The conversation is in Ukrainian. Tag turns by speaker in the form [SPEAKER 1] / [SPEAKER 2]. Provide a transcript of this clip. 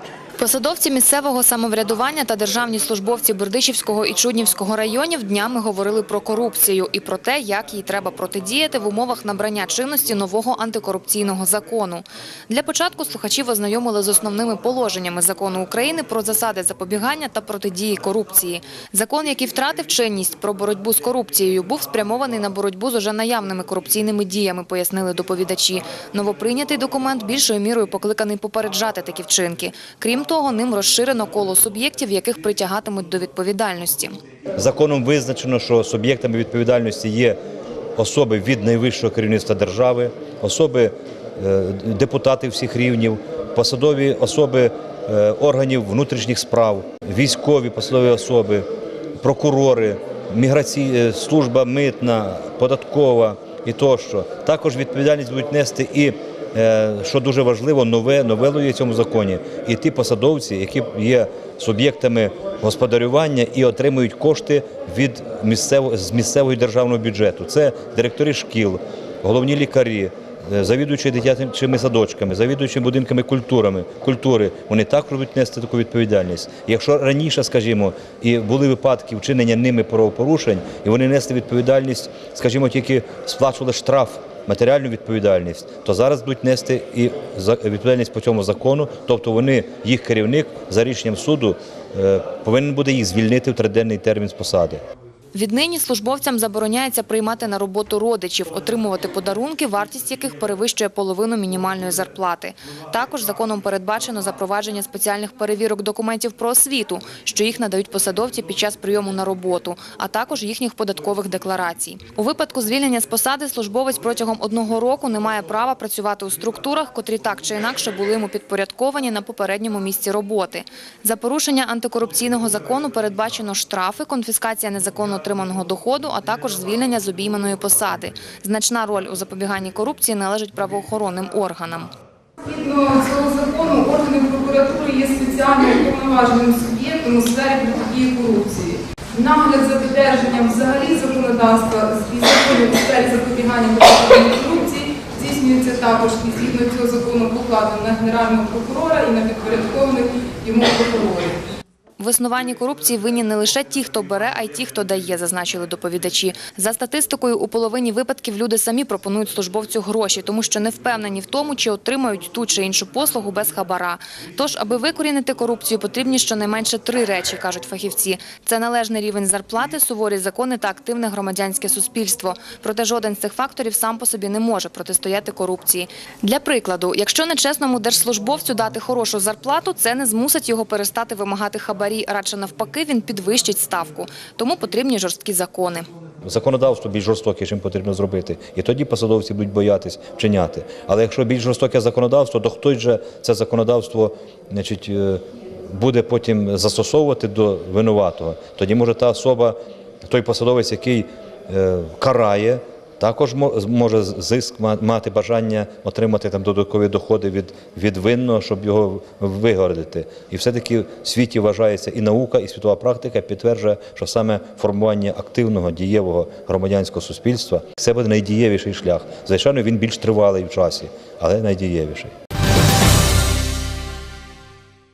[SPEAKER 1] Thank you. Посадовці місцевого самоврядування та державні службовці Бердичівського і Чуднівського районів днями говорили про корупцію і про те, як їй треба протидіяти в умовах набрання чинності нового антикорупційного закону. Для початку слухачів ознайомили з основними положеннями закону України про засади запобігання та протидії корупції. Закон, який втратив чинність про боротьбу з корупцією, був спрямований на боротьбу з уже наявними корупційними діями, пояснили доповідачі. Новоприйнятий документ більшою мірою покликаний попереджати такі вчинки. Крім того, ним розширено коло суб'єктів, яких притягатимуть до відповідальності.
[SPEAKER 2] Законом визначено, що суб'єктами відповідальності є особи від найвищого керівництва держави, особи е, депутати всіх рівнів, посадові особи е, органів внутрішніх справ, військові посадові особи, прокурори, міграційна служба митна, податкова і тощо. Також відповідальність будуть нести і е, що дуже важливо, нове новелою в цьому законі, і ті посадовці, які є суб'єктами господарювання і отримують кошти від місцевого з місцевого державного бюджету. Це директори шкіл, головні лікарі. е, Завідуючи дитячими садочками, завідуючи будинками культурами, культури, вони також будуть нести таку відповідальність. Якщо раніше, скажімо, і були випадки вчинення ними правопорушень, і вони несли відповідальність, скажімо, тільки сплачували штраф матеріальну відповідальність, то зараз будуть нести і відповідальність по цьому закону, тобто вони, їх керівник за рішенням суду е, повинен буде їх звільнити в триденний термін з посади.
[SPEAKER 1] Віднині службовцям забороняється приймати на роботу родичів, отримувати подарунки, вартість яких перевищує половину мінімальної зарплати. Також законом передбачено запровадження спеціальних перевірок документів про освіту, що їх надають посадовці під час прийому на роботу, а також їхніх податкових декларацій. У випадку звільнення з посади службовець протягом одного року не має права працювати у структурах, котрі так чи інакше були йому підпорядковані на попередньому місці роботи. За порушення антикорупційного закону передбачено штрафи, конфіскація незаконно отриманого доходу, а також звільнення з обійманої посади. Значна роль у запобіганні корупції належить правоохоронним органам.
[SPEAKER 3] Згідно цього закону, органи прокуратури є спеціальним уповноваженим суб'єктом у сфері протидії корупції. Нагляд за додержанням взагалі законодавства і законів у сфері запобігання корупції здійснюється також і згідно цього закону покладено на генерального прокурора і на підпорядкованих йому прокурорів.
[SPEAKER 1] В існуванні корупції винні не лише ті, хто бере, а й ті, хто дає, зазначили доповідачі. За статистикою, у половині випадків люди самі пропонують службовцю гроші, тому що не впевнені в тому, чи отримають ту чи іншу послугу без хабара. Тож, аби викорінити корупцію, потрібні щонайменше три речі, кажуть фахівці. Це належний рівень зарплати, суворі закони та активне громадянське суспільство. Проте жоден з цих факторів сам по собі не може протистояти корупції. Для прикладу, якщо нечесному держслужбовцю дати хорошу зарплату, це не змусить його перестати вимагати хабарі. Радше навпаки, він підвищить ставку. Тому потрібні жорсткі закони.
[SPEAKER 2] Законодавство більш жорстоке, чим потрібно зробити. І тоді посадовці будуть боятись вчиняти. Але якщо більш жорстоке законодавство, то хтось же це законодавство значить, е, буде потім застосовувати до винуватого. Тоді може та особа, той посадовець, який е, карає, також мо- може зиск мати бажання отримати там додаткові доходи від, від винного, щоб його вигородити. І все-таки в світі вважається і наука, і світова практика підтверджує, що саме формування активного дієвого громадянського суспільства це буде найдієвіший шлях. Звичайно, він більш тривалий в часі, але найдієвіший.